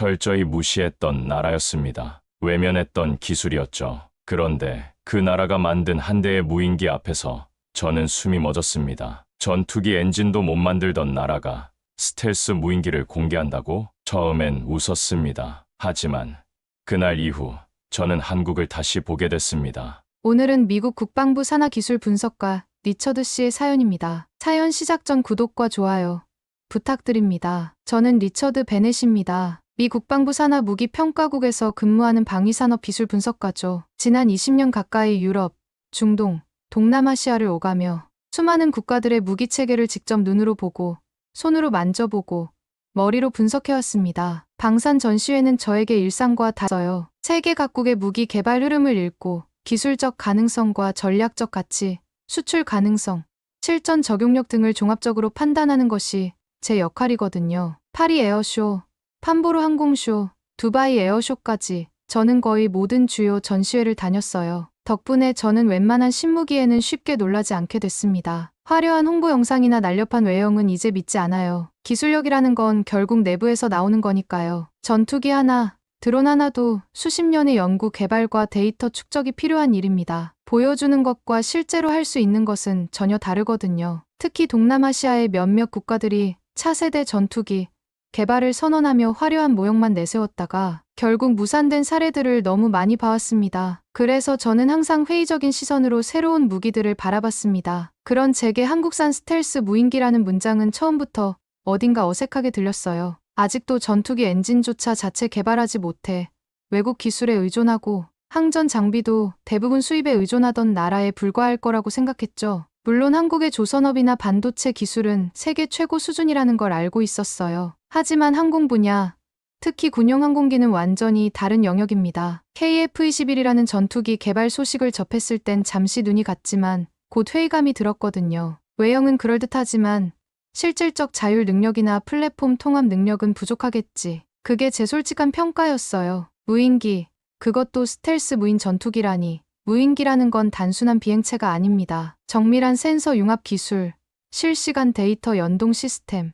철저히 무시했던 나라였습니다. 외면했던 기술이었죠. 그런데 그 나라가 만든 한 대의 무인기 앞에서 저는 숨이 멎었습니다. 전투기 엔진도 못 만들던 나라가 스텔스 무인기를 공개한다고? 처음엔 웃었습니다. 하지만 그날 이후 저는 한국을 다시 보게 됐습니다. 오늘은 미국 국방부 산하 기술 분석가 리처드 씨의 사연입니다. 사연 시작 전 구독과 좋아요 부탁드립니다. 저는 리처드 베넷입니다. 미 국방부 산하 무기 평가국에서 근무하는 방위산업 기술 분석가죠. 지난 20년 가까이 유럽, 중동, 동남아시아를 오가며 수많은 국가들의 무기 체계를 직접 눈으로 보고 손으로 만져보고 머리로 분석해왔습니다. 방산 전시회는 저에게 일상과 다져요. 세계 각국의 무기 개발 흐름을 읽고 기술적 가능성과 전략적 가치, 수출 가능성, 실전 적용력 등을 종합적으로 판단하는 것이 제 역할이거든요. 파리 에어쇼, 판보르 항공쇼, 두바이 에어쇼까지 저는 거의 모든 주요 전시회를 다녔어요. 덕분에 저는 웬만한 신무기에는 쉽게 놀라지 않게 됐습니다. 화려한 홍보 영상이나 날렵한 외형은 이제 믿지 않아요. 기술력이라는 건 결국 내부에서 나오는 거니까요. 전투기 하나, 드론 하나도 수십 년의 연구 개발과 데이터 축적이 필요한 일입니다. 보여주는 것과 실제로 할 수 있는 것은 전혀 다르거든요. 특히 동남아시아의 몇몇 국가들이 차세대 전투기 개발을 선언하며 화려한 모형만 내세웠다가 결국 무산된 사례들을 너무 많이 봐왔습니다. 그래서 저는 항상 회의적인 시선으로 새로운 무기들을 바라봤습니다. 그런 제게 한국산 스텔스 무인기라는 문장은 처음부터 어딘가 어색하게 들렸어요. 아직도 전투기 엔진조차 자체 개발하지 못해 외국 기술에 의존하고 항전 장비도 대부분 수입에 의존하던 나라에 불과할 거라고 생각했죠. 물론 한국의 조선업이나 반도체 기술은 세계 최고 수준이라는 걸 알고 있었어요. 하지만 항공 분야, 특히 군용 항공기는 완전히 다른 영역입니다. KF-21이라는 전투기 개발 소식을 접했을 땐 잠시 눈이 갔지만 곧 회의감이 들었거든요. 외형은 그럴듯하지만 실질적 자율 능력이나 플랫폼 통합 능력은 부족하겠지. 그게 제 솔직한 평가였어요. 무인기, 그것도 스텔스 무인 전투기라니. 무인기라는 건 단순한 비행체가 아닙니다. 정밀한 센서 융합 기술, 실시간 데이터 연동 시스템,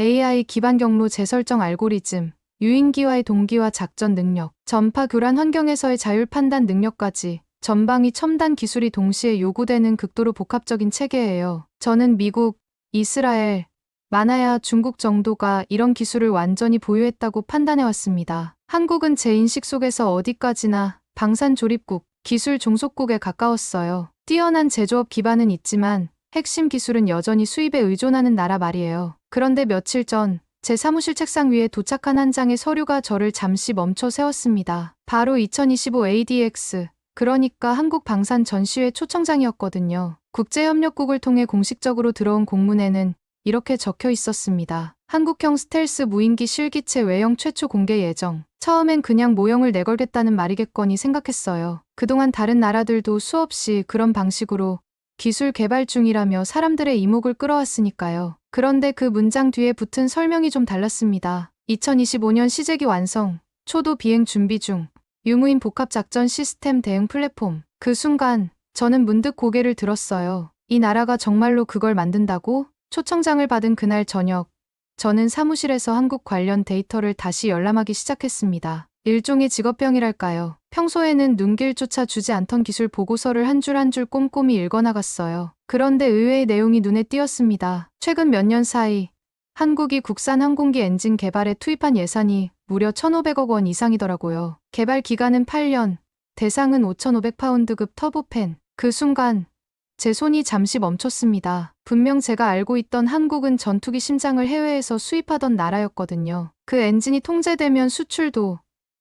AI 기반 경로 재설정 알고리즘, 유인기와의 동기화 작전 능력, 전파 교란 환경에서의 자율 판단 능력까지 전방위 첨단 기술이 동시에 요구되는 극도로 복합적인 체계예요. 저는 미국, 이스라엘, 많아야 중국 정도가 이런 기술을 완전히 보유했다고 판단해왔습니다. 한국은 제 인식 속에서 어디까지나 방산 조립국, 기술 종속국에 가까웠어요. 뛰어난 제조업 기반은 있지만 핵심 기술은 여전히 수입에 의존하는 나라 말이에요. 그런데 며칠 전 제 사무실 책상 위에 도착한 한 장의 서류가 저를 잠시 멈춰 세웠습니다. 바로 2025 ADX, 그러니까 한국 방산 전시회 초청장이었거든요. 국제협력국을 통해 공식적으로 들어온 공문에는 이렇게 적혀 있었습니다. 한국형 스텔스 무인기 실기체 외형 최초 공개 예정. 처음엔 그냥 모형을 내걸겠다는 말이겠거니 생각했어요. 그동안 다른 나라들도 수없이 그런 방식으로 기술 개발 중이라며 사람들의 이목을 끌어왔으니까요. 그런데 그 문장 뒤에 붙은 설명이 좀 달랐습니다. 2025년 시제기 완성, 초도 비행 준비 중, 유무인 복합 작전 시스템 대응 플랫폼. 그 순간 저는 문득 고개를 들었어요. 이 나라가 정말로 그걸 만든다고? 초청장을 받은 그날 저녁, 저는 사무실에서 한국 관련 데이터를 다시 열람하기 시작했습니다. 일종의 직업병이랄까요. 평소에는 눈길조차 주지 않던 기술 보고서를 한 줄 한 줄 꼼꼼히 읽어나갔어요. 그런데 의외의 내용이 눈에 띄었습니다. 최근 몇 년 사이 한국이 국산 항공기 엔진 개발에 투입한 예산이 무려 1,500억 원 이상이더라고요. 개발 기간은 8년, 대상은 5,500파운드급 터보팬. 그 순간 제 손이 잠시 멈췄습니다. 분명 제가 알고 있던 한국은 전투기 심장을 해외에서 수입하던 나라였거든요. 그 엔진이 통제되면 수출도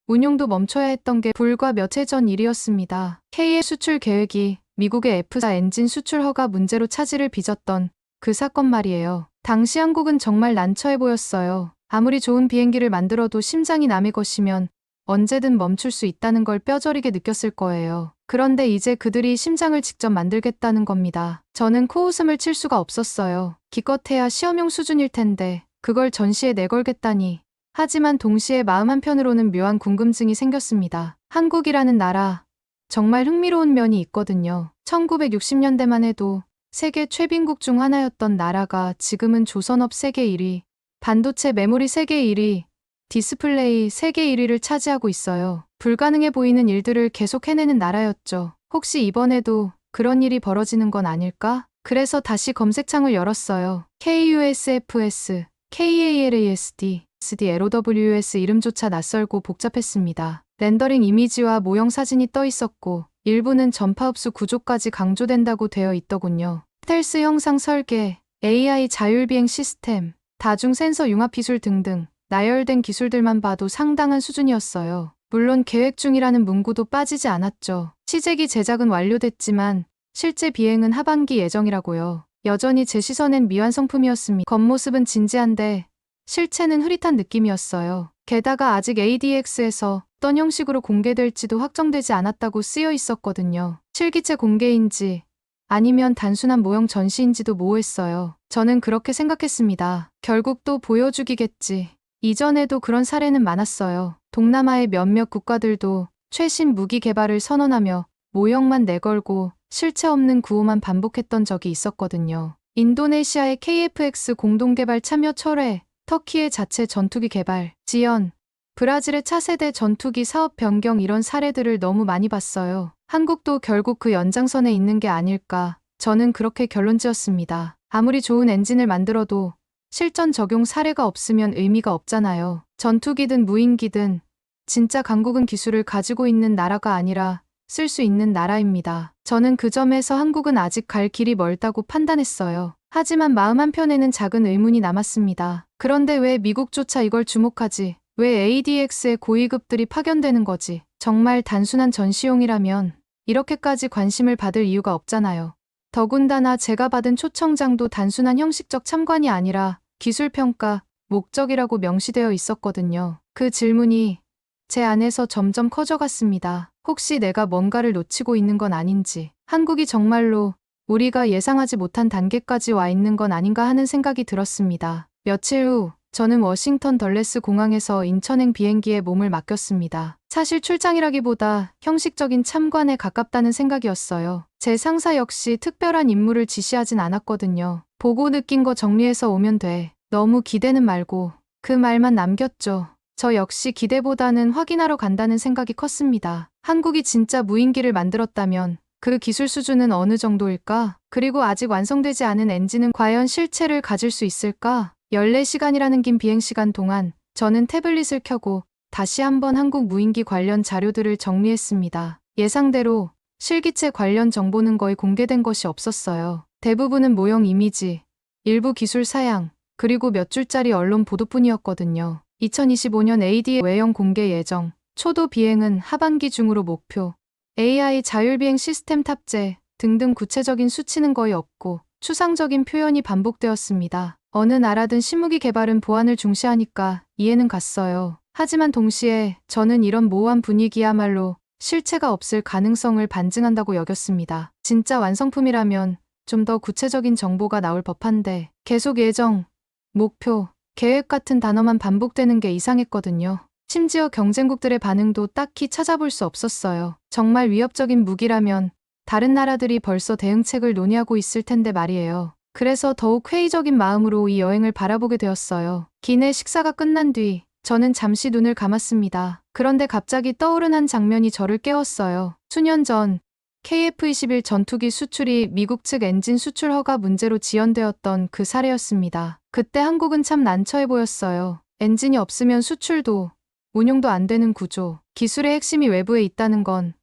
운용도 멈춰야 했던 게 불과 몇 해 전 일이었습니다. K의 수출 계획이 미국의 F4 엔진 수출 허가 문제로 차질을 빚었던 그 사건 말이에요. 당시 한국은 정말 난처해 보였어요. 아무리 좋은 비행기를 만들어도 심장이 남의 것이면 언제든 멈출 수 있다는 걸 뼈저리게 느꼈을 거예요. 그런데 이제 그들이 심장을 직접 만들겠다는 겁니다. 저는 코웃음을 칠 수가 없었어요. 기껏해야 시험용 수준일 텐데 그걸 전시에 내걸겠다니. 하지만 동시에 마음 한편으로는 묘한 궁금증이 생겼습니다. 한국이라는 나라 정말 흥미로운 면이 있거든요. 1960년대만 해도 세계 최빈국 중 하나였던 나라가 지금은 조선업 세계 1위, 반도체 메모리 세계 1위, 디스플레이 세계 1위를 차지하고 있어요. 불가능해 보이는 일들을 계속 해내는 나라였죠. 혹시 이번에도 그런 일이 벌어지는 건 아닐까? 그래서 다시 검색창을 열었어요. KUSFS, KALASD, SDLOWS 이름조차 낯설고 복잡했습니다. 렌더링 이미지와 모형 사진이 떠 있었고 일부는 전파 흡수 구조까지 강조된다고 되어 있더군요. 스텔스 형상 설계, AI 자율비행 시스템, 다중 센서 융합 기술 등등 나열된 기술들만 봐도 상당한 수준이었어요. 물론 계획 중이라는 문구도 빠지지 않았죠. 시제기 제작은 완료됐지만 실제 비행은 하반기 예정이라고요. 여전히 제 시선엔 미완성품이었습니다. 겉모습은 진지한데 실체는 흐릿한 느낌이었어요. 게다가 아직 ADX에서 어떤 형식으로 공개될지도 확정되지 않았다고 쓰여 있었거든요. 실기체 공개인지 아니면 단순한 모형 전시인지도 모호했어요. 저는 그렇게 생각했습니다. 결국 또 보여주기겠지. 이전에도 그런 사례는 많았어요. 동남아의 몇몇 국가들도 최신 무기 개발을 선언하며 모형만 내걸고 실체 없는 구호만 반복했던 적이 있었거든요. 인도네시아의 KFX 공동개발 참여 철회, 터키의 자체 전투기 개발, 지연, 브라질의 차세대 전투기 사업 변경 이런 사례들을 너무 많이 봤어요. 한국도 결국 그 연장선에 있는 게 아닐까. 저는 그렇게 결론 지었습니다. 아무리 좋은 엔진을 만들어도 실전 적용 사례가 없으면 의미가 없잖아요. 전투기든 무인기든 진짜 강국은 기술을 가지고 있는 나라가 아니라 쓸 수 있는 나라입니다. 저는 그 점에서 한국은 아직 갈 길이 멀다고 판단했어요. 하지만 마음 한편에는 작은 의문이 남았습니다. 그런데 왜 미국조차 이걸 주목하지? 왜 ADX의 고위급들이 파견되는 거지? 정말 단순한 전시용이라면 이렇게까지 관심을 받을 이유가 없잖아요. 더군다나 제가 받은 초청장도 단순한 형식적 참관이 아니라 기술평가, 목적이라고 명시되어 있었거든요. 그 질문이 제 안에서 점점 커져갔습니다. 혹시 내가 뭔가를 놓치고 있는 건 아닌지, 한국이 정말로 우리가 예상하지 못한 단계까지 와 있는 건 아닌가 하는 생각이 들었습니다. 며칠 후, 저는 워싱턴 덜레스 공항에서 인천행 비행기에 몸을 맡겼습니다. 사실 출장이라기보다 형식적인 참관에 가깝다는 생각이었어요. 제 상사 역시 특별한 임무를 지시하진 않았거든요. 보고 느낀 거 정리해서 오면 돼. 너무 기대는 말고 그 말만 남겼죠. 저 역시 기대보다는 확인하러 간다는 생각이 컸습니다. 한국이 진짜 무인기를 만들었다면 그 기술 수준은 어느 정도일까? 그리고 아직 완성되지 않은 엔진은 과연 실체를 가질 수 있을까? 14시간이라는 긴 비행시간 동안 저는 태블릿을 켜고 다시 한번 한국 무인기 관련 자료들을 정리했습니다. 예상대로 실기체 관련 정보는 거의 공개된 것이 없었어요. 대부분은 모형 이미지, 일부 기술 사양, 그리고 몇 줄짜리 언론 보도뿐이었거든요. 2025년 AD 외형 공개 예정, 초도 비행은 하반기 중으로 목표, AI 자율비행 시스템 탑재 등등 구체적인 수치는 거의 없고 추상적인 표현이 반복되었습니다. 어느 나라든 신무기 개발은 보안을 중시하니까 이해는 갔어요. 하지만 동시에 저는 이런 모호한 분위기야말로 실체가 없을 가능성을 반증한다고 여겼습니다. 진짜 완성품이라면 좀 더 구체적인 정보가 나올 법한데 계속 예정, 목표, 계획 같은 단어만 반복되는 게 이상했거든요. 심지어 경쟁국들의 반응도 딱히 찾아볼 수 없었어요. 정말 위협적인 무기라면 다른 나라들이 벌써 대응책을 논의하고 있을 텐데 말이에요. 그래서 더욱 회의적인 마음으로 이 여행을 바라보게 되었어요. 기내 식사가 끝난 뒤 저는 잠시 눈을 감았습니다. 그런데 갑자기 떠오른 한 장면이 저를 깨웠어요. 수년 전 KF-21 전투기 수출이 미국 측 엔진 수출 허가 문제로 지연되었던 그 사례였습니다. 그때 한국은 참 난처해 보였어요. 엔진이 없으면 수출도 운용도 안 되는 구조. 기술의 핵심이 외부에 있다는 건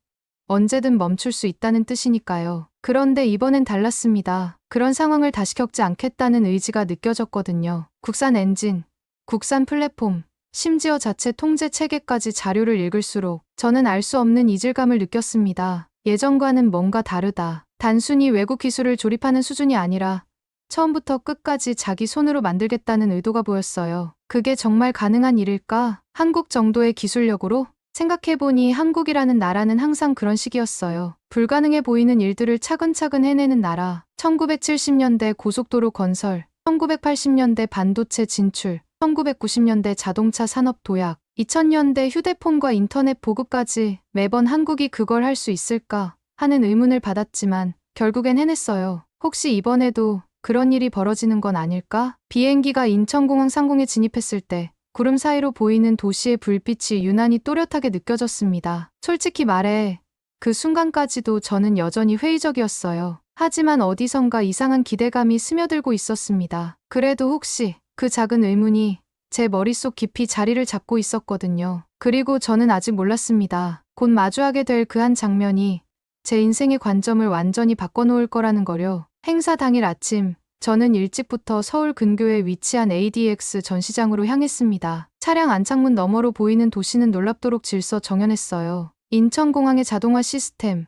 언제든 멈출 수 있다는 뜻이니까요. 그런데 이번엔 달랐습니다. 그런 상황을 다시 겪지 않겠다는 의지가 느껴졌거든요. 국산 엔진, 국산 플랫폼, 심지어 자체 통제 체계까지 자료를 읽을수록 저는 알 수 없는 이질감을 느꼈습니다. 예전과는 뭔가 다르다. 단순히 외국 기술을 조립하는 수준이 아니라 처음부터 끝까지 자기 손으로 만들겠다는 의도가 보였어요. 그게 정말 가능한 일일까? 한국 정도의 기술력으로? 생각해보니 한국이라는 나라는 항상 그런 식이었어요. 불가능해 보이는 일들을 차근차근 해내는 나라. 1970년대 고속도로 건설, 1980년대 반도체 진출, 1990년대 자동차 산업 도약, 2000년대 휴대폰과 인터넷 보급까지 매번 한국이 그걸 할 수 있을까 하는 의문을 받았지만 결국엔 해냈어요. 혹시 이번에도 그런 일이 벌어지는 건 아닐까? 비행기가 인천공항 상공에 진입했을 때 구름 사이로 보이는 도시의 불빛이 유난히 또렷하게 느껴졌습니다. 솔직히 말해, 그 순간까지도 저는 여전히 회의적이었어요. 하지만 어디선가 이상한 기대감이 스며들고 있었습니다. 그래도 혹시 그 작은 의문이 제 머릿속 깊이 자리를 잡고 있었거든요. 그리고 저는 아직 몰랐습니다. 곧 마주하게 될 그 한 장면이 제 인생의 관점을 완전히 바꿔놓을 거라는 거려. 행사 당일 아침, 저는 일찍부터 서울 근교에 위치한 ADX 전시장으로 향했습니다. 차량 안창문 너머로 보이는 도시는 놀랍도록 질서 정연했어요. 인천공항의 자동화 시스템,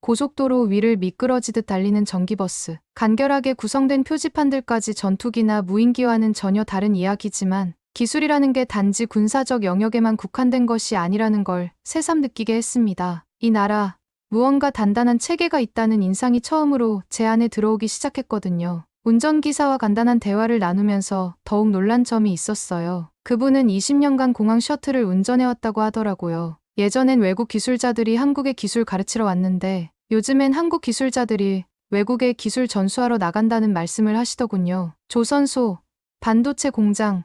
고속도로 위를 미끄러지듯 달리는 전기버스, 간결하게 구성된 표지판들까지 전투기나 무인기와는 전혀 다른 이야기지만 기술이라는 게 단지 군사적 영역에만 국한된 것이 아니라는 걸 새삼 느끼게 했습니다. 이 나라, 무언가 단단한 체계가 있다는 인상이 처음으로 제 안에 들어오기 시작했거든요. 운전기사와 간단한 대화를 나누면서 더욱 놀란 점이 있었어요. 그분은 20년간 공항 셔틀을 운전해왔다고 하더라고요. 예전엔 외국 기술자들이 한국에 기술 가르치러 왔는데 요즘엔 한국 기술자들이 외국에 기술 전수하러 나간다는 말씀을 하시더군요. 조선소, 반도체 공장,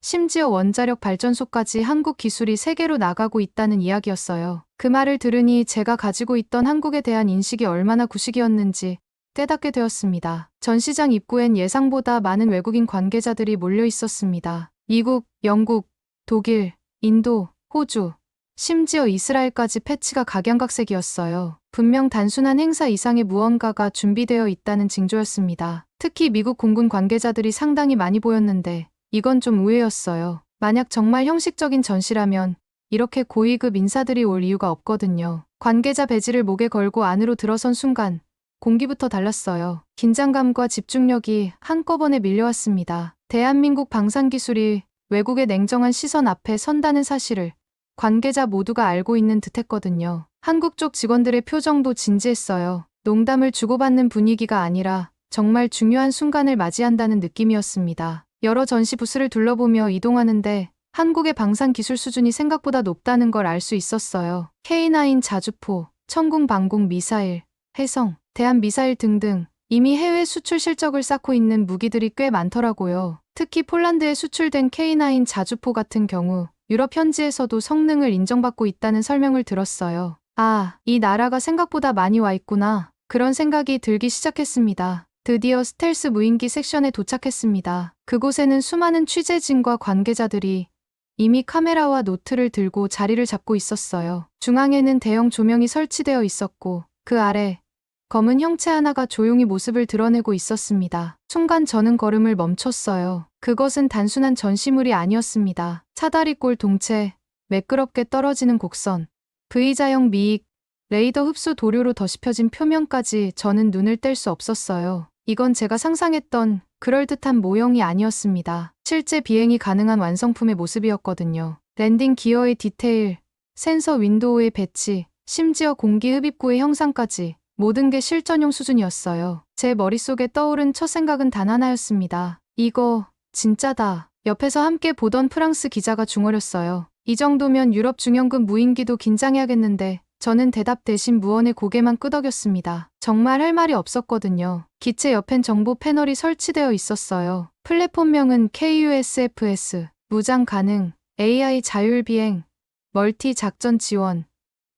심지어 원자력 발전소까지 한국 기술이 세계로 나가고 있다는 이야기였어요. 그 말을 들으니 제가 가지고 있던 한국에 대한 인식이 얼마나 구식이었는지 깨닫게 되었습니다. 전시장 입구엔 예상보다 많은 외국인 관계자들이 몰려 있었습니다. 미국, 영국, 독일, 인도, 호주, 심지어 이스라엘까지 패치가 각양각색이었어요. 분명 단순한 행사 이상의 무언가가 준비되어 있다는 징조였습니다. 특히 미국 공군 관계자들이 상당히 많이 보였는데 이건 좀 우회였어요. 만약 정말 형식적인 전시라면 이렇게 고위급 인사들이 올 이유가 없거든요. 관계자 배지를 목에 걸고 안으로 들어선 순간 공기부터 달랐어요. 긴장감과 집중력이 한꺼번에 밀려왔습니다. 대한민국 방산기술이 외국의 냉정한 시선 앞에 선다는 사실을 관계자 모두가 알고 있는 듯 했거든요. 한국 쪽 직원들의 표정도 진지했어요. 농담을 주고받는 분위기가 아니라 정말 중요한 순간을 맞이한다는 느낌이었습니다. 여러 전시 부스를 둘러보며 이동하는데 한국의 방산 기술 수준이 생각보다 높다는 걸 알 수 있었어요. K9 자주포, 천궁 방공 미사일, 해성, 대한 미사일 등등 이미 해외 수출 실적을 쌓고 있는 무기들이 꽤 많더라고요. 특히 폴란드에 수출된 K9 자주포 같은 경우 유럽 현지에서도 성능을 인정받고 있다는 설명을 들었어요. 아, 이 나라가 생각보다 많이 와 있구나. 그런 생각이 들기 시작했습니다. 드디어 스텔스 무인기 섹션에 도착했습니다. 그곳에는 수많은 취재진과 관계자들이 이미 카메라와 노트를 들고 자리를 잡고 있었어요. 중앙에는 대형 조명이 설치되어 있었고 그 아래 검은 형체 하나가 조용히 모습을 드러내고 있었습니다. 순간 저는 걸음을 멈췄어요. 그것은 단순한 전시물이 아니었습니다. 사다리꼴 동체, 매끄럽게 떨어지는 곡선, V자형 미익, 레이더 흡수 도료로 더씹혀진 표면까지 저는 눈을 뗄 수 없었어요. 이건 제가 상상했던 그럴듯한 모형이 아니었습니다. 실제 비행이 가능한 완성품의 모습이었거든요. 랜딩 기어의 디테일, 센서 윈도우의 배치, 심지어 공기 흡입구의 형상까지 모든 게 실전용 수준이었어요. 제 머릿속에 떠오른 첫 생각은 단 하나였습니다. 이거 진짜다. 옆에서 함께 보던 프랑스 기자가 중얼였어요. 이 정도면 유럽 중형급 무인기도 긴장해야겠는데 저는 대답 대신 무언의 고개만 끄덕였습니다. 정말 할 말이 없었거든요. 기체 옆엔 정보 패널이 설치되어 있었어요. 플랫폼명은 KUSFS, 무장 가능, AI 자율 비행, 멀티 작전 지원,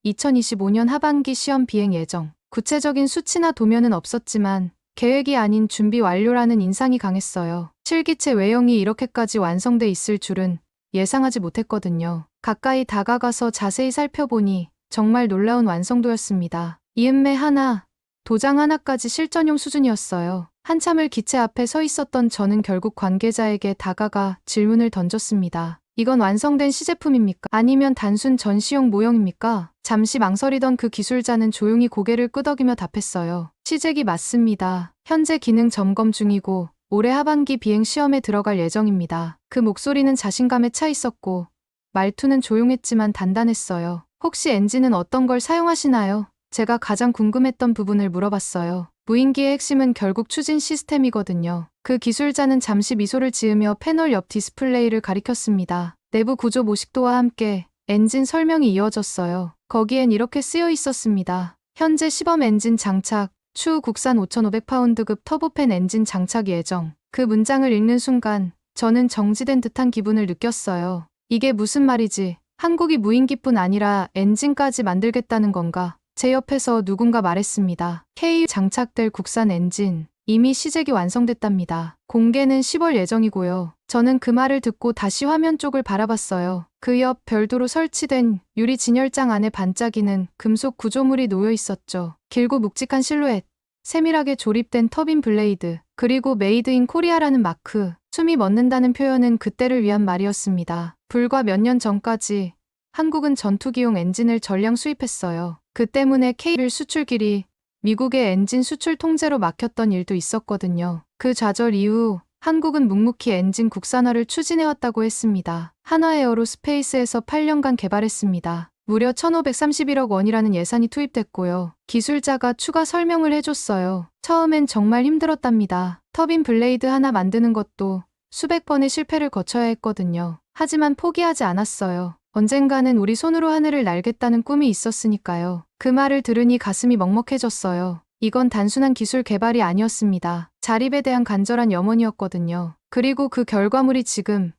2025년 하반기 시험 비행 예정. 구체적인 수치나 도면은 없었지만 계획이 아닌 준비 완료라는 인상이 강했어요. 실기체 외형이 이렇게까지 완성돼 있을 줄은 예상하지 못했거든요. 가까이 다가가서 자세히 살펴보니 정말 놀라운 완성도였습니다. 이음매 하나, 도장 하나까지 실전용 수준이었어요. 한참을 기체 앞에 서 있었던 저는 결국 관계자에게 다가가 질문을 던졌습니다. 이건 완성된 시제품입니까? 아니면 단순 전시용 모형입니까? 잠시 망설이던 그 기술자는 조용히 고개를 끄덕이며 답했어요. 시제기 맞습니다. 현재 기능 점검 중이고 올해 하반기 비행 시험에 들어갈 예정입니다. 그 목소리는 자신감에 차 있었고 말투는 조용했지만 단단했어요. 혹시 엔진은 어떤 걸 사용하시나요? 제가 가장 궁금했던 부분을 물어봤어요. 무인기의 핵심은 결국 추진 시스템이거든요. 그 기술자는 잠시 미소를 지으며 패널 옆 디스플레이를 가리켰습니다. 내부 구조 모식도와 함께 엔진 설명이 이어졌어요. 거기엔 이렇게 쓰여 있었습니다. 현재 시범 엔진 장착, 추후 국산 5,500파운드급 터보팬 엔진 장착 예정. 그 문장을 읽는 순간 저는 정지된 듯한 기분을 느꼈어요. 이게 무슨 말이지? 한국이 무인기뿐 아니라 엔진까지 만들겠다는 건가? 제 옆에서 누군가 말했습니다. KU 장착될 국산 엔진. 이미 시제기 완성됐답니다. 공개는 10월 예정이고요. 저는 그 말을 듣고 다시 화면 쪽을 바라봤어요. 그 옆 별도로 설치된 유리 진열장 안에 반짝이는 금속 구조물이 놓여 있었죠. 길고 묵직한 실루엣, 세밀하게 조립된 터빈 블레이드, 그리고 메이드 인 코리아라는 마크. 숨이 멎는다는 표현은 그때를 위한 말이었습니다. 불과 몇 년 전까지 한국은 전투기용 엔진을 전량 수입했어요. 그 때문에 K를 수출 길이 미국의 엔진 수출 통제로 막혔던 일도 있었거든요. 그 좌절 이후 한국은 묵묵히 엔진 국산화를 추진해왔다고 했습니다. 한화 에어로스페이스에서 8년간 개발했습니다. 무려 1,531억 원이라는 예산이 투입됐고요. 기술자가 추가 설명을 해줬어요. 처음엔 정말 힘들었답니다. 터빈 블레이드 하나 만드는 것도 수백 번의 실패를 거쳐야 했거든요. 하지만 포기하지 않았어요. 언젠가는 우리 손으로 하늘을 날겠다는 꿈이 있었으니까요. 그 말을 들으니 가슴이 먹먹해졌어요. 이건 단순한 기술 개발이 아니었습니다. 자립에 대한 간절한 염원이었거든요. 그리고 그 결과물이 지금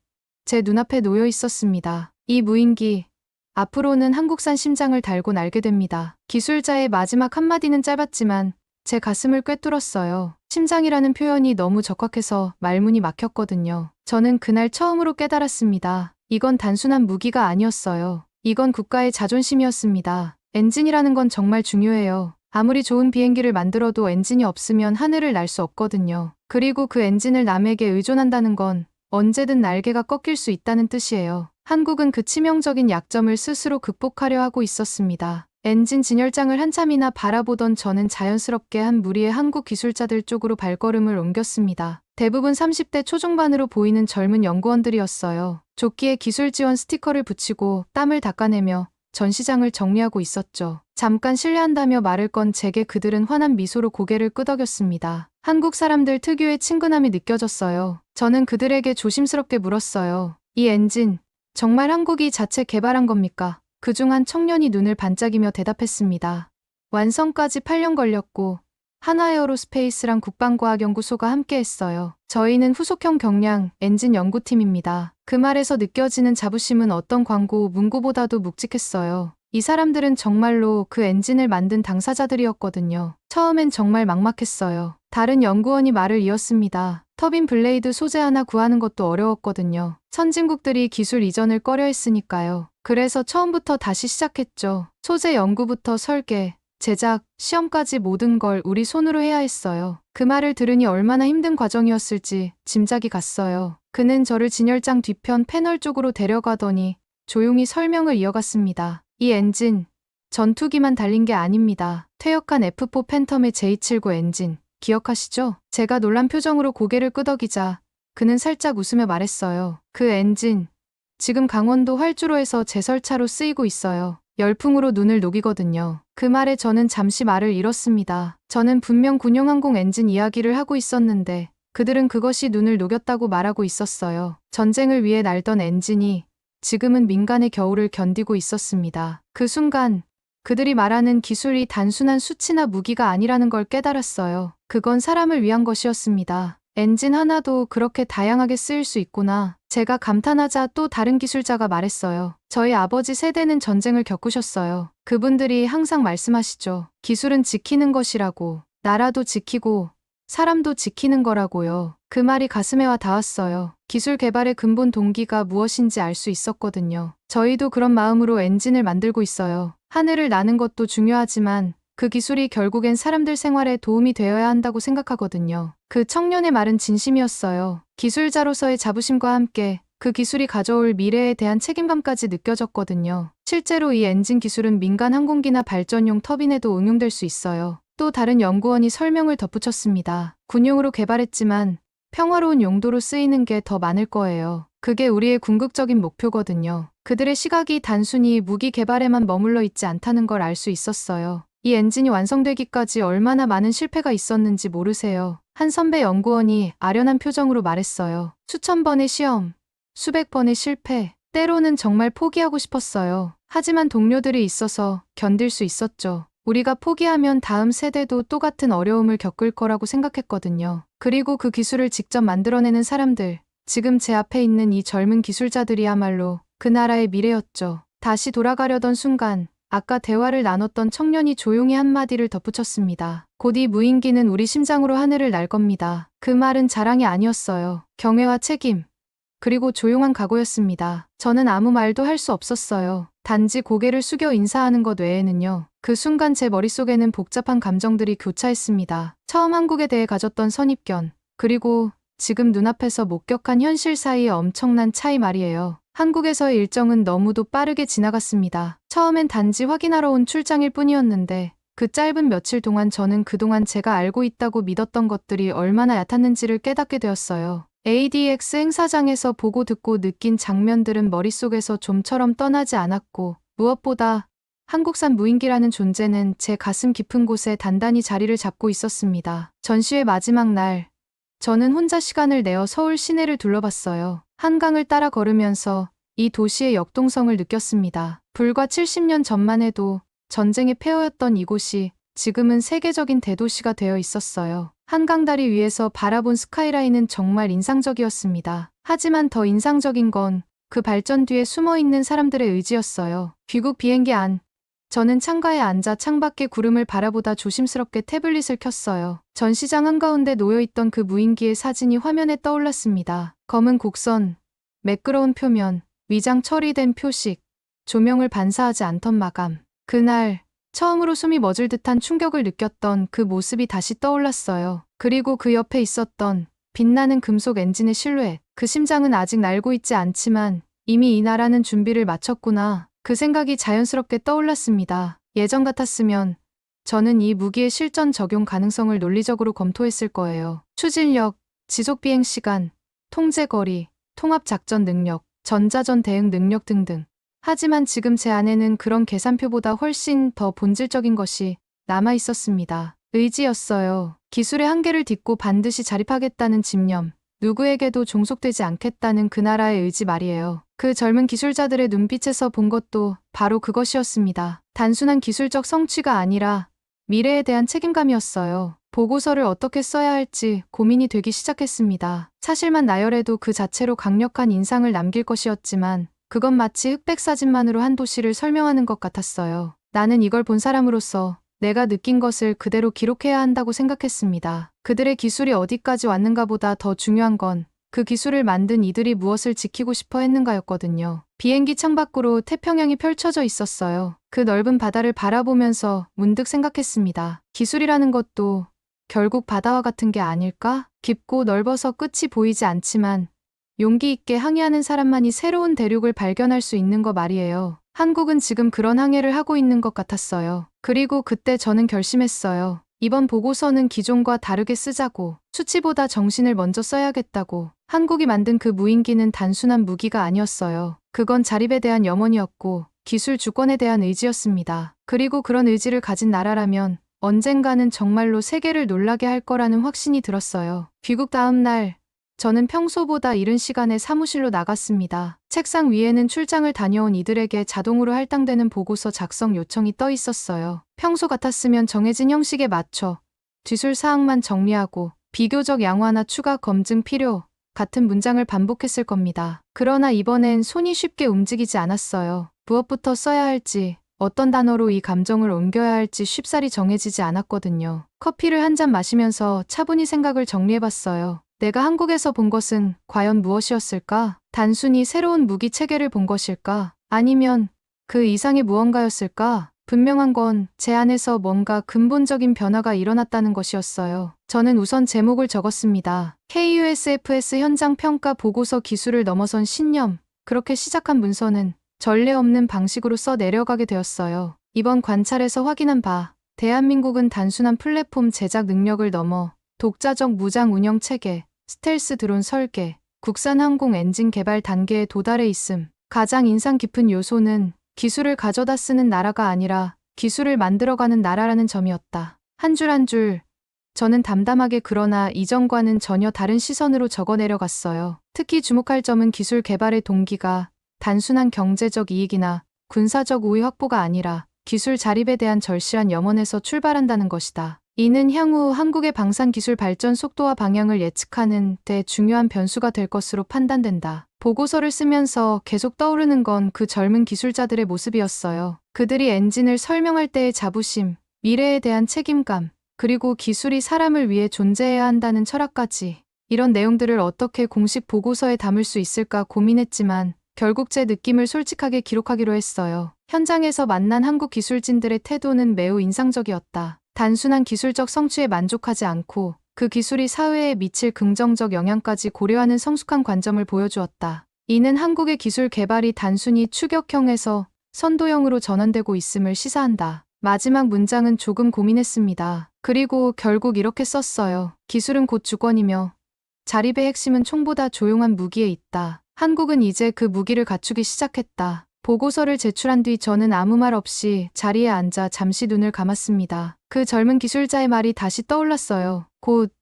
제 눈앞에 놓여 있었습니다. 이 무인기, 앞으로는 한국산 심장을 달고 날게 됩니다. 기술자의 마지막 한마디는 짧았지만 제 가슴을 꿰뚫었어요. 심장이라는 표현이 너무 적확해서 말문이 막혔거든요. 저는 그날 처음으로 깨달았습니다. 이건 단순한 무기가 아니었어요. 이건 국가의 자존심이었습니다. 엔진이라는 건 정말 중요해요. 아무리 좋은 비행기를 만들어도 엔진이 없으면 하늘을 날 수 없거든요. 그리고 그 엔진을 남에게 의존한다는 건 언제든 날개가 꺾일 수 있다는 뜻이에요. 한국은 그 치명적인 약점을 스스로 극복하려 하고 있었습니다. 엔진 진열장을 한참이나 바라보던 저는 자연스럽게 한 무리의 한국 기술자들 쪽으로 발걸음을 옮겼습니다. 대부분 30대 초중반으로 보이는 젊은 연구원들이었어요. 조끼에 기술 지원 스티커를 붙이고 땀을 닦아내며 전시장을 정리하고 있었죠. 잠깐 실례한다며 말을 건 제게 그들은 환한 미소로 고개를 끄덕였습니다. 한국 사람들 특유의 친근함이 느껴졌어요. 저는 그들에게 조심스럽게 물었어요. 이 엔진, 정말 한국이 자체 개발한 겁니까? 그중 한 청년이 눈을 반짝이며 대답했습니다. 완성까지 8년 걸렸고 하나에어로스페이스랑 국방과학연구소가 함께했어요. 저희는 후속형 경량 엔진 연구팀입니다. 그 말에서 느껴지는 자부심은 어떤 광고 문구보다도 묵직했어요. 이 사람들은 정말로 그 엔진을 만든 당사자들이었거든요. 처음엔 정말 막막했어요. 다른 연구원이 말을 이었습니다. 터빈 블레이드 소재 하나 구하는 것도 어려웠거든요. 선진국들이 기술 이전을 꺼려 했으니까요. 그래서 처음부터 다시 시작했죠. 소재 연구부터 설계, 제작, 시험까지 모든 걸 우리 손으로 해야 했어요. 그 말을 들으니 얼마나 힘든 과정이었을지 짐작이 갔어요. 그는 저를 진열장 뒤편 패널 쪽으로 데려가더니 조용히 설명을 이어갔습니다. 이 엔진, 전투기만 달린 게 아닙니다. 퇴역한 F4 팬텀의 J79 엔진, 기억하시죠? 제가 놀란 표정으로 고개를 끄덕이자 그는 살짝 웃으며 말했어요. 그 엔진, 지금 강원도 활주로에서 제설차로 쓰이고 있어요. 열풍으로 눈을 녹이거든요. 그 말에 저는 잠시 말을 잃었습니다. 저는 분명 군용항공 엔진 이야기를 하고 있었는데 그들은 그것이 눈을 녹였다고 말하고 있었어요. 전쟁을 위해 날던 엔진이 지금은 민간의 겨울을 견디고 있었습니다. 그 순간 그들이 말하는 기술이 단순한 수치나 무기가 아니라는 걸 깨달았어요. 그건 사람을 위한 것이었습니다. 엔진 하나도 그렇게 다양하게 쓰일 수 있구나. 제가 감탄하자 또 다른 기술자가 말했어요. 저희 아버지 세대는 전쟁을 겪으셨어요. 그분들이 항상 말씀하시죠. 기술은 지키는 것이라고. 나라도 지키고 사람도 지키는 거라고요. 그 말이 가슴에 와 닿았어요. 기술 개발의 근본 동기가 무엇인지 알 수 있었거든요. 저희도 그런 마음으로 엔진을 만들고 있어요. 하늘을 나는 것도 중요하지만 그 기술이 결국엔 사람들 생활에 도움이 되어야 한다고 생각하거든요. 그 청년의 말은 진심이었어요. 기술자로서의 자부심과 함께 그 기술이 가져올 미래에 대한 책임감까지 느껴졌거든요. 실제로 이 엔진 기술은 민간 항공기나 발전용 터빈에도 응용될 수 있어요. 또 다른 연구원이 설명을 덧붙였습니다. 군용으로 개발했지만 평화로운 용도로 쓰이는 게 더 많을 거예요. 그게 우리의 궁극적인 목표거든요. 그들의 시각이 단순히 무기 개발에만 머물러 있지 않다는 걸 알 수 있었어요. 이 엔진이 완성되기까지 얼마나 많은 실패가 있었는지 모르세요. 한 선배 연구원이 아련한 표정으로 말했어요. 수천 번의 시험, 수백 번의 실패, 때로는 정말 포기하고 싶었어요. 하지만 동료들이 있어서 견딜 수 있었죠. 우리가 포기하면 다음 세대도 똑같은 어려움을 겪을 거라고 생각했거든요. 그리고 그 기술을 직접 만들어내는 사람들, 지금 제 앞에 있는 이 젊은 기술자들이야말로 그 나라의 미래였죠. 다시 돌아가려던 순간 아까 대화를 나눴던 청년이 조용히 한마디를 덧붙였습니다. 곧 이 무인기는 우리 심장으로 하늘을 날 겁니다. 그 말은 자랑이 아니었어요. 경외와 책임, 그리고 조용한 각오였습니다. 저는 아무 말도 할 수 없었어요. 단지 고개를 숙여 인사하는 것 외에는요. 그 순간 제 머릿속에는 복잡한 감정들이 교차했습니다. 처음 한국에 대해 가졌던 선입견, 그리고 지금 눈앞에서 목격한 현실 사이의 엄청난 차이 말이에요. 한국에서의 일정은 너무도 빠르게 지나갔습니다. 처음엔 단지 확인하러 온 출장일 뿐이었는데 그 짧은 며칠 동안 저는 그동안 제가 알고 있다고 믿었던 것들이 얼마나 얕았는지를 깨닫게 되었어요. ADX 행사장에서 보고 듣고 느낀 장면들은 머릿속에서 좀처럼 떠나지 않았고 무엇보다 한국산 무인기라는 존재는 제 가슴 깊은 곳에 단단히 자리를 잡고 있었습니다. 전시회 마지막 날 저는 혼자 시간을 내어 서울 시내를 둘러봤어요. 한강을 따라 걸으면서 이 도시의 역동성을 느꼈습니다. 불과 70년 전만 해도 전쟁의 폐허였던 이곳이 지금은 세계적인 대도시가 되어 있었어요. 한강다리 위에서 바라본 스카이라인은 정말 인상적이었습니다. 하지만 더 인상적인 건 그 발전 뒤에 숨어 있는 사람들의 의지였어요. 귀국 비행기 안. 저는 창가에 앉아 창밖의 구름을 바라보다 조심스럽게 태블릿을 켰어요. 전시장 한가운데 놓여있던 그 무인기의 사진이 화면에 떠올랐습니다. 검은 곡선, 매끄러운 표면, 위장 처리된 표식, 조명을 반사하지 않던 마감. 그날 처음으로 숨이 멎을 듯한 충격을 느꼈던 그 모습이 다시 떠올랐어요. 그리고 그 옆에 있었던 빛나는 금속 엔진의 실루엣. 그 심장은 아직 날고 있지 않지만 이미 이 나라는 준비를 마쳤구나. 그 생각이 자연스럽게 떠올랐습니다. 예전 같았으면 저는 이 무기의 실전 적용 가능성을 논리적으로 검토했을 거예요. 추진력, 지속 비행 시간, 통제 거리, 통합 작전 능력, 전자전 대응 능력 등등. 하지만 지금 제 안에는 그런 계산표보다 훨씬 더 본질적인 것이 남아 있었습니다. 의지였어요. 기술의 한계를 딛고 반드시 자립하겠다는 집념. 누구에게도 종속되지 않겠다는 그 나라의 의지 말이에요. 그 젊은 기술자들의 눈빛에서 본 것도 바로 그것이었습니다. 단순한 기술적 성취가 아니라 미래에 대한 책임감이었어요. 보고서를 어떻게 써야 할지 고민이 되기 시작했습니다. 사실만 나열해도 그 자체로 강력한 인상을 남길 것이었지만 그건 마치 흑백 사진만으로 한 도시를 설명하는 것 같았어요. 나는 이걸 본 사람으로서 내가 느낀 것을 그대로 기록해야 한다고 생각했습니다. 그들의 기술이 어디까지 왔는가 보다 더 중요한 건 그 기술을 만든 이들이 무엇을 지키고 싶어 했는가였거든요. 비행기 창밖으로 태평양이 펼쳐져 있었어요. 그 넓은 바다를 바라보면서 문득 생각했습니다. 기술이라는 것도 결국 바다와 같은 게 아닐까? 깊고 넓어서 끝이 보이지 않지만 용기 있게 항해하는 사람만이 새로운 대륙을 발견할 수 있는 거 말이에요. 한국은 지금 그런 항해를 하고 있는 것 같았어요. 그리고 그때 저는 결심했어요. 이번 보고서는 기존과 다르게 쓰자고, 수치보다 정신을 먼저 써야겠다고. 한국이 만든 그 무인기는 단순한 무기가 아니었어요. 그건 자립에 대한 염원이었고, 기술 주권에 대한 의지였습니다. 그리고 그런 의지를 가진 나라라면 언젠가는 정말로 세계를 놀라게 할 거라는 확신이 들었어요. 귀국 다음 날, 저는 평소보다 이른 시간에 사무실로 나갔습니다. 책상 위에는 출장을 다녀온 이들에게 자동으로 할당되는 보고서 작성 요청이 떠 있었어요. 평소 같았으면 정해진 형식에 맞춰 뒤술 사항만 정리하고 비교적 양화나 추가 검증 필요 같은 문장을 반복했을 겁니다. 그러나 이번엔 손이 쉽게 움직이지 않았어요. 무엇부터 써야 할지, 어떤 단어로 이 감정을 옮겨야 할지 쉽사리 정해지지 않았거든요. 커피를 한 잔 마시면서 차분히 생각을 정리해봤어요. 내가 한국에서 본 것은 과연 무엇이었을까? 단순히 새로운 무기 체계를 본 것일까? 아니면 그 이상의 무언가였을까? 분명한 건 제 안에서 뭔가 근본적인 변화가 일어났다는 것이었어요. 저는 우선 제목을 적었습니다. KUSFS 현장 평가 보고서 기술을 넘어선 신념. 그렇게 시작한 문서는 전례 없는 방식으로 써 내려가게 되었어요. 이번 관찰에서 확인한 바, 대한민국은 단순한 플랫폼 제작 능력을 넘어 독자적 무장 운영 체계, 스텔스 드론 설계, 국산 항공 엔진 개발 단계에 도달해 있음. 가장 인상 깊은 요소는 기술을 가져다 쓰는 나라가 아니라 기술을 만들어가는 나라라는 점이었다. 한 줄 한 줄, 저는 담담하게 그러나 이전과는 전혀 다른 시선으로 적어 내려 갔어요. 특히 주목할 점은 기술 개발의 동기가 단순한 경제적 이익이나 군사적 우위 확보가 아니라 기술 자립에 대한 절실한 염원에서 출발한다는 것이다. 이는 향후 한국의 방산 기술 발전 속도와 방향을 예측하는 데 중요한 변수가 될 것으로 판단된다. 보고서를 쓰면서 계속 떠오르는 건 그 젊은 기술자들의 모습이었어요. 그들이 엔진을 설명할 때의 자부심, 미래에 대한 책임감, 그리고 기술이 사람을 위해 존재해야 한다는 철학까지 이런 내용들을 어떻게 공식 보고서에 담을 수 있을까 고민했지만 결국 제 느낌을 솔직하게 기록하기로 했어요. 현장에서 만난 한국 기술진들의 태도는 매우 인상적이었다. 단순한 기술적 성취에 만족하지 않고 그 기술이 사회에 미칠 긍정적 영향까지 고려하는 성숙한 관점을 보여주었다. 이는 한국의 기술 개발이 단순히 추격형에서 선도형으로 전환되고 있음을 시사한다. 마지막 문장은 조금 고민했습니다. 그리고 결국 이렇게 썼어요. 기술은 곧 주권이며 자립의 핵심은 총보다 조용한 무기에 있다. 한국은 이제 그 무기를 갖추기 시작했다. 보고서를 제출한 뒤 저는 아무 말 없이 자리에 앉아 잠시 눈을 감았습니다. 그 젊은 기술자의 말이 다시 떠올랐어요. 곧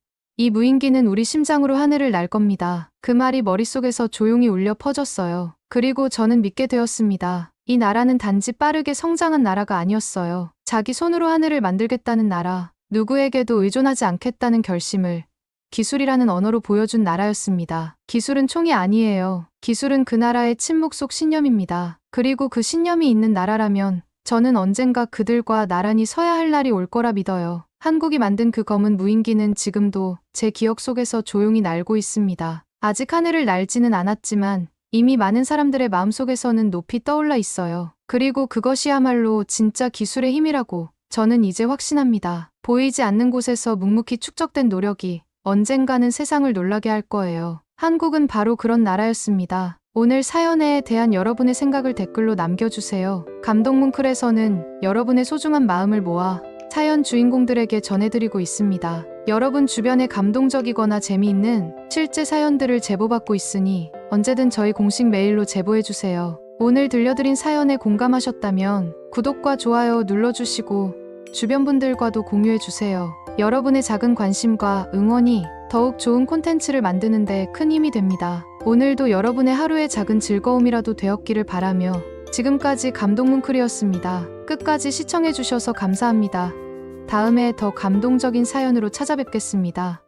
이 무인기는 우리 심장으로 하늘을 날 겁니다. 그 말이 머릿속에서 조용히 울려 퍼졌어요. 그리고 저는 믿게 되었습니다. 이 나라는 단지 빠르게 성장한 나라가 아니었어요. 자기 손으로 하늘을 만들겠다는 나라, 누구에게도 의존하지 않겠다는 결심을 기술이라는 언어로 보여준 나라였습니다. 기술은 총이 아니에요. 기술은 그 나라의 침묵 속 신념입니다. 그리고 그 신념이 있는 나라라면 저는 언젠가 그들과 나란히 서야 할 날이 올 거라 믿어요. 한국이 만든 그 검은 무인기는 지금도 제 기억 속에서 조용히 날고 있습니다. 아직 하늘을 날지는 않았지만 이미 많은 사람들의 마음속에서는 높이 떠올라 있어요. 그리고 그것이야말로 진짜 기술의 힘이라고 저는 이제 확신합니다. 보이지 않는 곳에서 묵묵히 축적된 노력이 언젠가는 세상을 놀라게 할 거예요. 한국은 바로 그런 나라였습니다. 오늘 사연에 대한 여러분의 생각을 댓글로 남겨주세요. 감동문클에서는 여러분의 소중한 마음을 모아 사연 주인공들에게 전해드리고 있습니다. 여러분 주변에 감동적이거나 재미있는 실제 사연들을 제보받고 있으니 언제든 저희 공식 메일로 제보해주세요. 오늘 들려드린 사연에 공감하셨다면 구독과 좋아요 눌러주시고 주변 분들과도 공유해 주세요. 여러분의 작은 관심과 응원이 더욱 좋은 콘텐츠를 만드는데 큰 힘이 됩니다. 오늘도 여러분의 하루의 작은 즐거움이라도 되었기를 바라며 지금까지 감동문클이었습니다. 끝까지 시청해주셔서 감사합니다. 다음에 더 감동적인 사연으로 찾아뵙겠습니다.